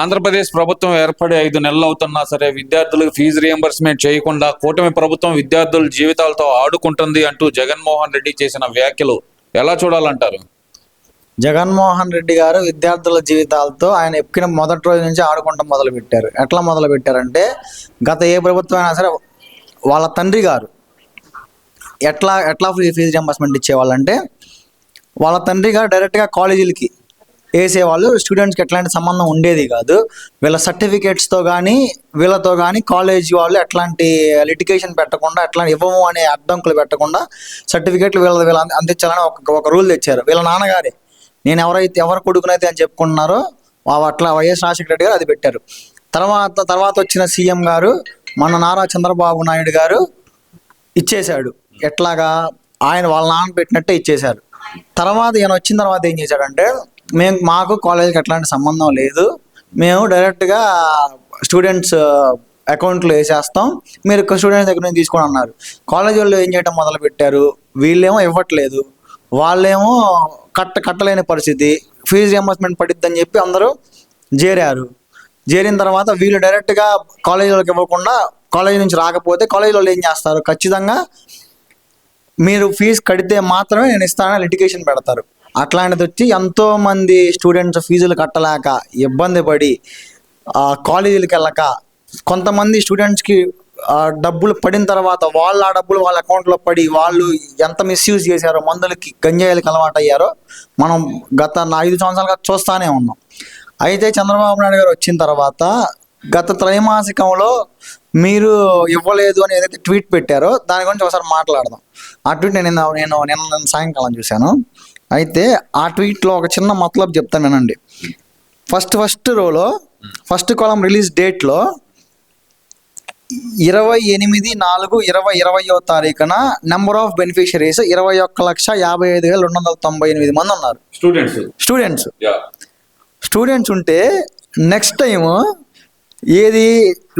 ఆంధ్రప్రదేశ్ ప్రభుత్వం ఏర్పడి ఐదు నెలలు అవుతున్నా సరే విద్యార్థులకు ఫీజు రియంబర్స్మెంట్ చేయకుండా కూటమి ప్రభుత్వం విద్యార్థుల జీవితాలతో ఆడుకుంటుంది అంటూ జగన్మోహన్ రెడ్డి చేసిన వ్యాఖ్యలు ఎలా చూడాలంటారు? జగన్మోహన్ రెడ్డి గారు విద్యార్థుల జీవితాలతో ఆయన ఎక్కిన మొదటి రోజు నుంచి ఆడుకుంటాం మొదలుపెట్టారు. ఎట్లా మొదలుపెట్టారంటే గత ఏ ప్రభుత్వం అయినా సరే వాళ్ళ తండ్రి గారు ఎట్లా ఎట్లా ఫ్రీ ఫీజు రియంబర్స్మెంట్ ఇచ్చేవాళ్ళంటే వాళ్ళ తండ్రి గారు డైరెక్ట్గా కాలేజీలకి వేసేవాళ్ళు. స్టూడెంట్స్కి ఎట్లాంటి సంబంధం ఉండేది కాదు. వీళ్ళ సర్టిఫికేట్స్తో కానీ వీళ్ళతో కానీ కాలేజ్ వాళ్ళు ఎట్లాంటి లిటికేషన్ పెట్టకుండా ఎట్లా ఇవ్వము అనే అడ్డంకులు పెట్టకుండా సర్టిఫికేట్లు వీళ్ళ వీళ్ళ అందించాలని ఒక ఒక రూల్ తెచ్చారు. వీళ్ళ నాన్నగారే. నేను ఎవరైతే ఎవరు కొడుకునైతే అని చెప్పుకుంటున్నారో అట్లా వైఎస్ రాజశేఖర రెడ్డి గారు అది పెట్టారు. తర్వాత తర్వాత వచ్చిన సీఎం గారు మన నారా చంద్రబాబు నాయుడు గారు ఇచ్చేశాడు. ఎట్లాగా ఆయన వాళ్ళ నాన్న పెట్టినట్టే ఇచ్చేశారు. తర్వాత ఈయన వచ్చిన తర్వాత ఏం చేశాడంటే మేము మాకు కాలేజీకి ఎట్లాంటి సంబంధం లేదు. మేము డైరెక్ట్గా స్టూడెంట్స్ అకౌంట్లో వేసేస్తాం. మీరు స్టూడెంట్స్ దగ్గర నుంచి తీసుకోండి అన్నారు. కాలేజ్ వాళ్ళు ఏం చేయడం మొదలు పెట్టారు? వీళ్ళేమో ఇవ్వట్లేదు. వాళ్ళేమో కట్ట కట్టలేని పరిస్థితి. ఫీజు రియంబర్స్మెంట్ పడిద్దని చెప్పి అందరూ చేరారు చేరిన తర్వాత వీళ్ళు డైరెక్ట్గా కాలేజ్ వాళ్ళకి ఇవ్వకుండా కాలేజ్ నుంచి రాకపోతే కాలేజ్ వాళ్ళు ఏం చేస్తారు? ఖచ్చితంగా మీరు ఫీజు కడితే మాత్రమే నేను ఇస్తానని లిటికేషన్ పెడతారు. అట్లాంటిది వచ్చి ఎంతో మంది స్టూడెంట్స్ ఫీజులు కట్టలేక ఇబ్బంది పడి కాలేజీలకు వెళ్ళక కొంతమంది స్టూడెంట్స్కి డబ్బులు పడిన తర్వాత వాళ్ళ ఆ డబ్బులు వాళ్ళ అకౌంట్లో పడి వాళ్ళు ఎంత మిస్యూజ్ చేశారో మందులకి గంజాయిలకి అలవాటు అయ్యారో మనం గత ఐదు సంవత్సరాలుగా చూస్తానే ఉన్నాం. అయితే చంద్రబాబు నాయుడు గారు వచ్చిన తర్వాత గత త్రైమాసికంలో మీరు ఇవ్వలేదు అని ఏదైతే ట్వీట్ పెట్టారో దాని గురించి ఒకసారి మాట్లాడదాం. ఆ ట్వీట్ నేను నిన్న- నేను నిన్న సాయంకాలం చూశాను. అయితే ఆ ట్వీట్లో ఒక చిన్న మతలబ్ చెప్తాను వినండి. ఫస్ట్ ఫస్ట్ రోలో ఫస్ట్ కాలం రిలీజ్ డేట్లో ఇరవై ఎనిమిది నాలుగు ఇరవై ఇరవయో తారీఖున నెంబర్ ఆఫ్ బెనిఫిషరీస్ ఇరవై ఒక్క లక్ష యాభై ఐదు వేల రెండు వందల తొంభై ఎనిమిది మంది ఉన్నారు. స్టూడెంట్స్. స్టూడెంట్స్. స్టూడెంట్స్ ఉంటే నెక్స్ట్ టైం ఏది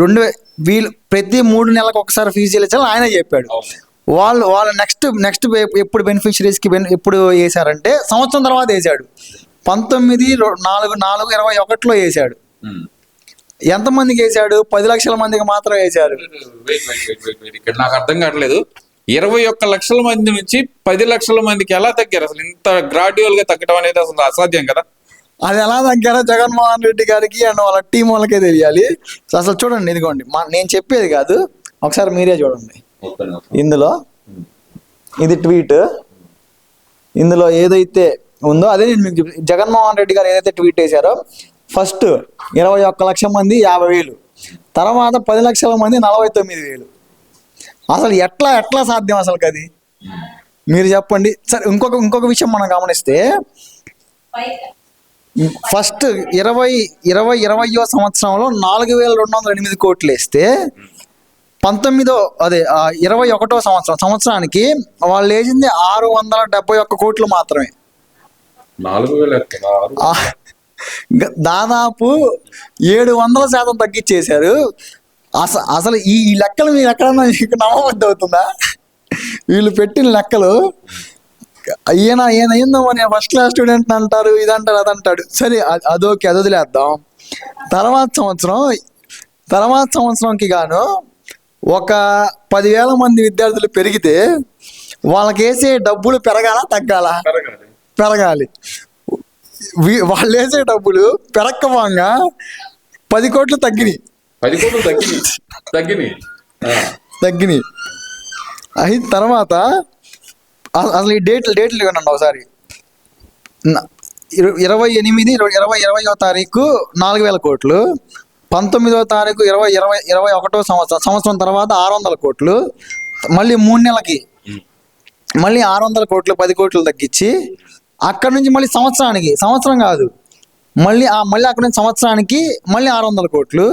రెండు వీళ్ళు ప్రతి మూడు నెలలకు ఒకసారి ఫీజు చెల్లించాలని ఆయన చెప్పాడు. వాళ్ళు వాళ్ళ నెక్స్ట్ నెక్స్ట్ ఎప్పుడు బెనిఫిషరీస్కి బెన్ ఎప్పుడు వేశారంటే సంవత్సరం తర్వాత వేశాడు పంతొమ్మిది నాలుగు నాలుగు ఇరవై ఒకటిలో వేశాడు ఎంతమందికి వేశాడు పది లక్షల మందికి మాత్రం వేశారు ఇక్కడ నాకు అర్థం కావట్లేదు. ఇరవై ఒక్క లక్షల మంది నుంచి పది లక్షల మందికి ఎలా తగ్గారు? అసలు ఇంత గ్రాడ్యువల్గా తగ్గడం అనేది అసలు అసాధ్యం కదా. అది ఎలా తగ్గారో జగన్మోహన్ రెడ్డి గారికి అండ్ వాళ్ళ టీం వాళ్ళకే తెలియాలి. అసలు చూడండి ఇదిగోండి. మా నేను చెప్పేది కాదు. ఒకసారి మీరే చూడండి. ఇందులో? ఇది ట్వీట్. ఇందులో ఏదైతే ఉందో అదే నేను మీకు జగన్మోహన్ రెడ్డి గారు ఏదైతే ట్వీట్ చేశారో ఫస్ట్ ఇరవై ఒక్క లక్ష మంది యాభై వేలు తర్వాత పది లక్షల మంది నలభై తొమ్మిది వేలు. అసలు ఎట్లా ఎట్లా సాధ్యం అసలు అది మీరు చెప్పండి. సరే ఇంకొక ఇంకొక విషయం మనం గమనిస్తే ఫస్ట్ ఇరవై ఇరవై ఇరవయో సంవత్సరంలో నాలుగు వేల రెండు వందల ఎనిమిది కోట్లు వేస్తే పంతొమ్మిదో అదే ఇరవై ఒకటో సంవత్సరం. సంవత్సరానికి వాళ్ళు వేసింది ఆరు వందల డెబ్బై ఒక్క కోట్లు మాత్రమే. దాదాపు ఏడు వందల శాతం తగ్గించేశారు. అసలు అసలు ఈ లెక్కలు మీరు ఎక్కడన్నా మీకు నమ్మబద్ద అవుతుందా వీళ్ళు పెట్టిన లెక్కలు. ఈయన ఈయన ఏందో నేను ఫస్ట్ క్లాస్ స్టూడెంట్ అంటారు ఇదంటారు అదంటాడు. సరే అదోకే అది వదిలేద్దాం. తర్వాత సంవత్సరం తర్వాత సంవత్సరంకి గాను ఒక పదివేల మంది విద్యార్థులు పెరిగితే వాళ్ళకి వేసే డబ్బులు పెరగాల తగ్గాల? పెరగాలి. వాళ్ళు వేసే డబ్బులు పెరక్కపోగా పది కోట్లు తగ్గినాయి. పది కోట్లు తగ్గినాయి. తగ్గినాయి. తగ్గినాయి. అయిన తర్వాత అస- అసలు ఈ డేట్లు డేట్లు ఇవ్వనండి ఒకసారి. ఇరవై ఎనిమిది ఇరవై ఇరవై ఇరవయో తారీఖు నాలుగు వేల కోట్లు. పంతొమ్మిదో తారీఖు ఇరవై ఇరవై ఇరవై ఒకటో సంవత్సరం సంవత్సరం తర్వాత ఆరు వందల కోట్లు మళ్ళీ మూడు నెలలకి. మళ్ళీ ఆరు వందల కోట్లు పది కోట్లు తగ్గించి అక్కడ నుంచి మళ్ళీ సంవత్సరానికి సంవత్సరం కాదు. మళ్ళీ ఆ మళ్ళీ అక్కడ నుంచి సంవత్సరానికి మళ్ళీ ఆరు వందల కోట్లు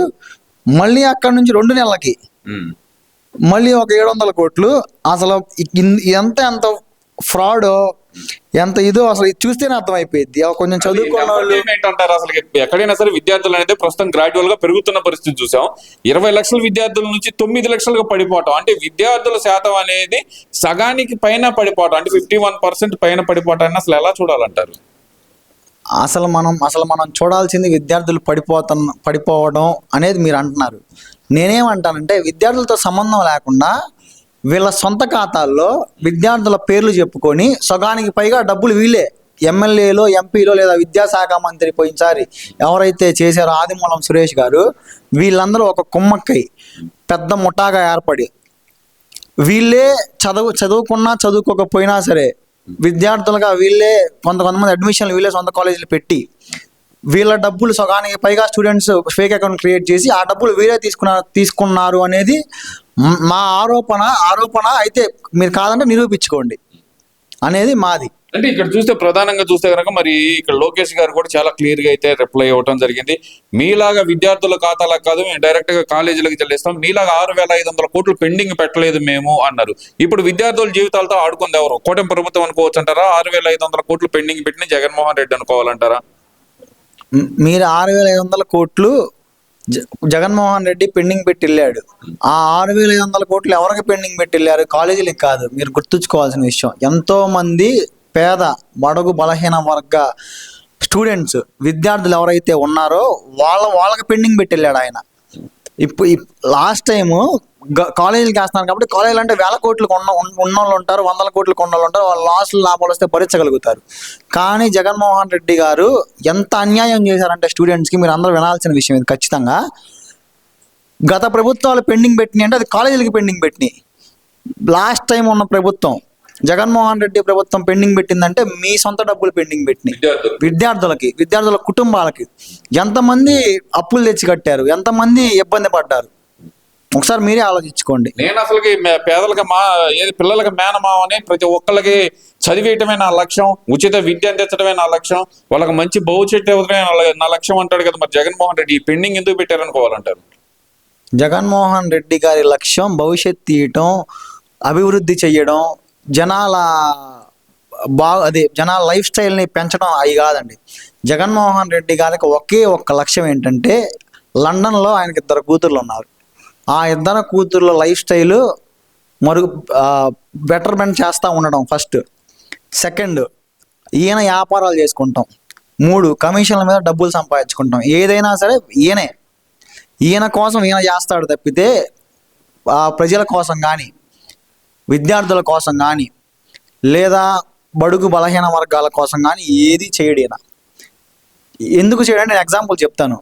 మళ్ళీ అక్కడ నుంచి రెండు నెలలకి. మళ్ళీ ఒక ఏడు వందల కోట్లు. అసలు ఎంత ఎంత ఫ్రాడ్ ఎంత ఇదో అసలు ఇది చూస్తేనే అర్థమైపోయింది కొంచెం చదువుకున్న వాళ్ళు ఏంటంటారు అసలు? ఎక్కడైనా సరే విద్యార్థులు అనేది ప్రస్తుతం గ్రాడ్యువల్గా పెరుగుతున్న పరిస్థితి చూసాం. ఇరవై లక్షల విద్యార్థుల నుంచి తొమ్మిది లక్షలుగా పడిపోవటం. అంటే విద్యార్థుల శాతం అనేది సగానికి పైన పడిపోవటం. అంటే ఫిఫ్టీ వన్ పర్సెంట్ పైన పడిపోవటాన్ని అసలు ఎలా చూడాలంటారు? అసలు మనం అసలు మనం చూడాల్సింది విద్యార్థులు పడిపోతున్న పడిపోవడం అనేది మీరు అంటున్నారు. నేనేమంటానంటే విద్యార్థులతో సంబంధం లేకుండా వీళ్ళ సొంత ఖాతాల్లో విద్యార్థుల పేర్లు చెప్పుకొని సగానికి పైగా డబ్బులు వీళ్ళే. ఎమ్మెల్యేలో ఎంపీలో లేదా విద్యాశాఖ మంత్రి పోయినసారి ఎవరైతే చేశారో ఆదిమూలం సురేష్ గారు వీళ్ళందరూ ఒక కుమ్మక్కై పెద్ద ముఠాగా ఏర్పడి వీళ్ళే చదువు చదువుకున్నా చదువుకోకపోయినా సరే విద్యార్థులుగా వీళ్ళే కొంత కొంతమంది అడ్మిషన్లు వీళ్ళే సొంత కాలేజీలు పెట్టి వీళ్ళ డబ్బులు సగానికి పైగా స్టూడెంట్స్ ఫేక్ అకౌంట్ క్రియేట్ చేసి ఆ డబ్బులు వీరే తీసుకున్నారు తీసుకున్నారు అనేది మ్- ఆరోపణ ఆరోపణ అయితే మీరు కాదంటే నిరూపించుకోండి. అనేది మాది. అంటే ఇక్కడ చూస్తే ప్రధానంగా చూస్తే కనుక మరి ఇక్కడ లోకేష్ గారు కూడా చాలా క్లియర్గా అయితే రిప్లై ఇవ్వడం జరిగింది. మీలాగా విద్యార్థుల ఖాతాలకు కాదు మేము డైరెక్ట్గా కాలేజీలకు చెల్లిస్తాం. మీలాగా ఆరు వేల ఐదు వందల కోట్లు పెండింగ్ పెట్టలేదు మేము అన్నారు. ఇప్పుడు విద్యార్థుల జీవితాలతో ఆడుకుంది ఎవరు? కూటమి ప్రభుత్వం అనుకోవచ్చు అంటారా ఆరు వేల ఐదు వందల కోట్లు పెండింగ్ పెట్టిన జగన్మోహన్ రెడ్డి అనుకోవాలంటారా? మీరు ఆరు వేల ఐదు వందల కోట్లు జగన్మోహన్ రెడ్డి పెండింగ్ పెట్టి వెళ్ళాడు ఆ ఆరు వేల ఐదు వందల కోట్లు ఎవరికి పెండింగ్ పెట్టి వెళ్ళారు కాలేజీలకు కాదు. మీరు గుర్తుంచుకోవాల్సిన విషయం. ఎంతో మంది పేద బడుగు బలహీన వర్గ స్టూడెంట్స్ విద్యార్థులు ఎవరైతే ఉన్నారో వాళ్ళ వాళ్ళకి పెండింగ్ పెట్టి వెళ్ళాడు ఆయన ఇప్పుడు లాస్ట్ టైము కాలేజీలకి వేస్తున్నారు కాబట్టి కాలేజీలు అంటే వేల కోట్లు కొన్న ఉన్న వాళ్ళు ఉంటారు వందల కోట్లు కొన్న వాళ్ళు ఉంటారు వాళ్ళు లాస్ట్ లాభాలు వస్తే భరించగలుగుతారు. కానీ జగన్మోహన్ రెడ్డి గారు ఎంత అన్యాయం చేశారంటే స్టూడెంట్స్కి మీరు అందరూ వినాల్సిన విషయం ఇది ఖచ్చితంగా. గత ప్రభుత్వాలు పెండింగ్ పెట్టినాయి అంటే అది కాలేజీలకి పెండింగ్ పెట్టినాయి. లాస్ట్ టైం ఉన్న ప్రభుత్వం జగన్మోహన్ రెడ్డి ప్రభుత్వం పెండింగ్ పెట్టిందంటే మీ సొంత డబ్బులు పెండింగ్ పెట్టినాయి. విద్యార్థులు విద్యార్థులకి విద్యార్థుల కుటుంబాలకి. ఎంతమంది అప్పులు తెచ్చి కట్టారు ఎంతమంది ఇబ్బంది పడ్డారు. ఒకసారి మీరే ఆలోచించుకోండి. నేను అసలుకి మే- పేదలకి మా ఏది పిల్లలకి మేనమావని ప్రతి ఒక్కళ్ళకి చదివేయటమే నా లక్ష్యం ఉచిత విద్య అందించడమే నా లక్ష్యం వాళ్ళకి మంచి భవిష్యత్తు ఇవ్వడమే నా లక్ష్యం అంటాడు కదా మరి జగన్మోహన్ రెడ్డి. ఈ పెండింగ్ ఎందుకు పెట్టారనుకోవాలంటారు? జగన్మోహన్ రెడ్డి గారి లక్ష్యం భవిష్యత్ తీయటం అభివృద్ధి చెయ్యడం జనాల బా అదే జనాల లైఫ్ స్టైల్ని పెంచడం అవి కాదండి. జగన్మోహన్ రెడ్డి గారికి ఒకే ఒక్క లక్ష్యం ఏంటంటే లండన్లో ఆయనకి ఇద్దరు కూతుర్లు ఉన్నారు. ఆ ఇద్దరు కూతుర్ల లైఫ్ స్టైలు మరుగు బెటర్మెంట్ చేస్తూ ఉండడం ఫస్ట్ సెకండ్ ఈయన వ్యాపారాలు చేసుకుంటాం. మూడు కమిషన్ల మీద డబ్బులు సంపాదించుకుంటాం. ఏదైనా సరే ఈయనే. ఈయన కోసం ఈయన చేస్తాడు తప్పితే ఆ ప్రజల కోసం కానీ విద్యార్థుల కోసం కానీ లేదా బడుగు బలహీన వర్గాల కోసం కానీ ఏది చేయడు ఈయన. ఎందుకు చేయడానికి నేను ఎగ్జాంపుల్ చెప్తాను.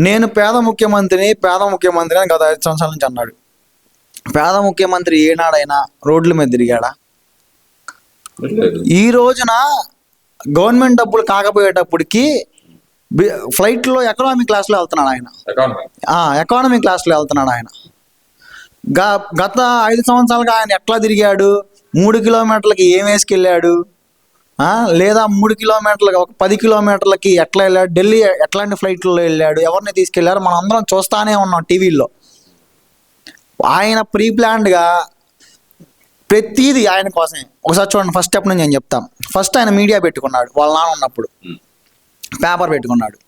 నేను పేద ముఖ్యమంత్రిని పేద ముఖ్యమంత్రి అని గత ఐదు సంవత్సరాల నుంచి అన్నాడు. పేద ముఖ్యమంత్రి ఏనాడైనా రోడ్ల మీద తిరిగాడా? ఈ రోజున గవర్నమెంట్ డబ్బులు కాకపోయేటప్పటికి ఫ్లైట్లో ఎకనామిక్ క్లాస్లో వెళ్తున్నాడు ఆయన. ఆ, ఎకానమీ క్లాస్లో వెళ్తున్నాడు ఆయన. గ గత ఐదు సంవత్సరాలుగా ఆయన ఎట్లా తిరిగాడు? మూడు కిలోమీటర్లకి ఏం వేసుకెళ్ళాడు? లేదా మూడు కిలోమీటర్లకి ఒక పది కిలోమీటర్లకి ఎట్లా వెళ్ళాడు? ఢిల్లీ ఎట్లాంటి ఫ్లైట్లో వెళ్ళాడు? ఎవరిని తీసుకెళ్ళారు? మనం అందరం చూస్తానే ఉన్నాం టీవీల్లో. ఆయన ప్రీ ప్లాన్డ్గా ప్రతిదీ ఆయన కోసమే. ఒకసారి చూడండి ఫస్ట్ స్టెప్ నుంచి నేను చెప్తాం ఫస్ట్ ఆయన మీడియా పెట్టుకున్నాడు వాళ్ళ నాన్న ఉన్నప్పుడు. పేపర్ పెట్టుకున్నాడు.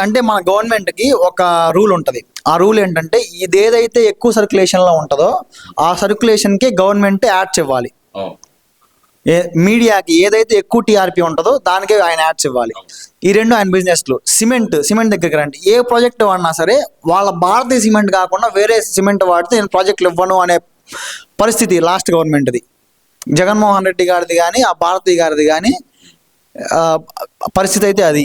అంటే మన గవర్నమెంట్కి ఒక రూల్ ఉంటుంది. ఆ రూల్ ఏంటంటే ఇది ఏదైతే ఎక్కువ సర్క్యులేషన్లో ఉంటుందో ఆ సర్క్యులేషన్కి గవర్నమెంట్ యాడ్స్ ఇవ్వాలి. మీడియాకి ఏదైతే ఎక్కువ టీఆర్పీ ఉంటుందో దానికే ఆయన యాడ్స్ ఇవ్వాలి. ఈ రెండు ఆయన బిజినెస్లు. సిమెంట్ సిమెంట్ దగ్గరికి రండి. ఏ ప్రాజెక్ట్ వాడినా సరే వాళ్ళ భారతీయ సిమెంట్ కాకుండా వేరే సిమెంట్ వాడితే నేను ప్రాజెక్టులు ఇవ్వను అనే పరిస్థితి లాస్ట్ గవర్నమెంట్ది. జగన్మోహన్ రెడ్డి గారిది కానీ ఆ భారతీయ గారిది కానీ పరిస్థితి అయితే అది.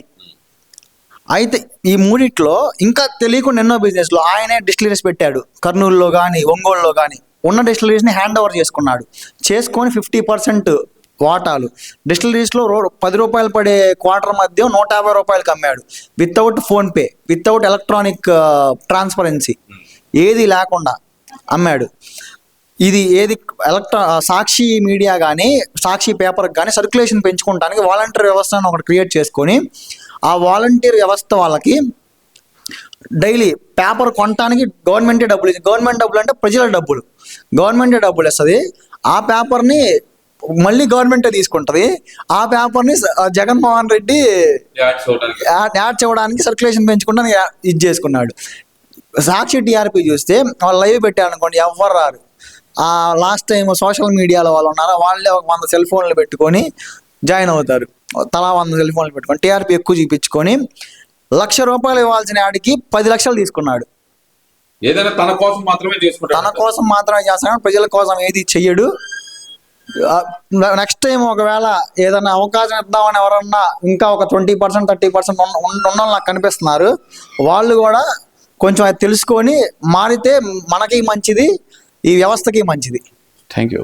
అయితే ఈ మూడిట్లో ఇంకా తెలియకుండా ఎన్నో బిజినెస్లు ఆయనే డిస్టిలరీస్ పెట్టాడు. కర్నూలులో కానీ ఒంగోలులో కానీ ఉన్న డిస్టిలరీస్ని హ్యాండ్ ఓవర్ చేసుకున్నాడు. చేసుకొని ఫిఫ్టీ పర్సెంట్ వాటాలు. డిస్టిలరీస్లో రో పది రూపాయలు పడే క్వార్టర్ మధ్య నూట యాభై రూపాయలకి అమ్మాడు. Without PhonePe without electronic transparency. ఏది లేకుండా అమ్మాడు. ఇది ఏది ఎలక్ట్రా సాక్షి మీడియా కానీ సాక్షి పేపర్కి కానీ సర్క్యులేషన్ పెంచుకోవడానికి వాలంటీర్ వ్యవస్థను ఒకటి క్రియేట్ చేసుకొని ఆ వాలంటీర్ వ్యవస్థ వాళ్ళకి డైలీ పేపర్ కొనడానికి గవర్నమెంటే డబ్బులు గవర్నమెంట్ డబ్బులు అంటే ప్రజల డబ్బులు. గవర్నమెంటే డబ్బులు ఇస్తుంది ఆ పేపర్ని మళ్ళీ గవర్నమెంటే తీసుకుంటుంది. ఆ పేపర్ని జగన్మోహన్ రెడ్డి యాడ్ యాడ్ చేయడానికి సర్క్యులేషన్ పెంచుకుంటానికి యా- ఇది చేసుకున్నాడు. సాక్షి టీఆర్పీ చూస్తే వాళ్ళు లైవ్ పెట్టారు అనుకోండి ఎవ్వరు రారు. ఆ లాస్ట్ టైం సోషల్ మీడియాలో వాళ్ళు ఉన్నారో వాళ్ళే ఒక వంద సెల్ ఫోన్లు పెట్టుకొని జాయిన్ అవుతారు. తలా వంద సెల్ ఫోన్లు పెట్టుకొని టీఆర్పీ ఎక్కువ చూపించుకొని లక్ష రూపాయలు ఇవ్వాల్సిన ఆడికి పది లక్షలు తీసుకున్నాడు. ఏదైనా తన కోసం మాత్రమే తన కోసం మాత్రమే చేస్తాడు ప్రజల కోసం ఏది చెయ్యడు. నెక్స్ట్ టైం ఒకవేళ ఏదైనా అవకాశం ఇద్దామని ఎవరన్నా ఇంకా ఒక ట్వంటీ పర్సెంట్ థర్టీ పర్సెంట్ ఉన్న నాకు కనిపిస్తున్నారు. వాళ్ళు కూడా కొంచెం అది తెలుసుకొని మారితే మనకి మంచిది ఈ వ్యవస్థకి మంచిది. Thank you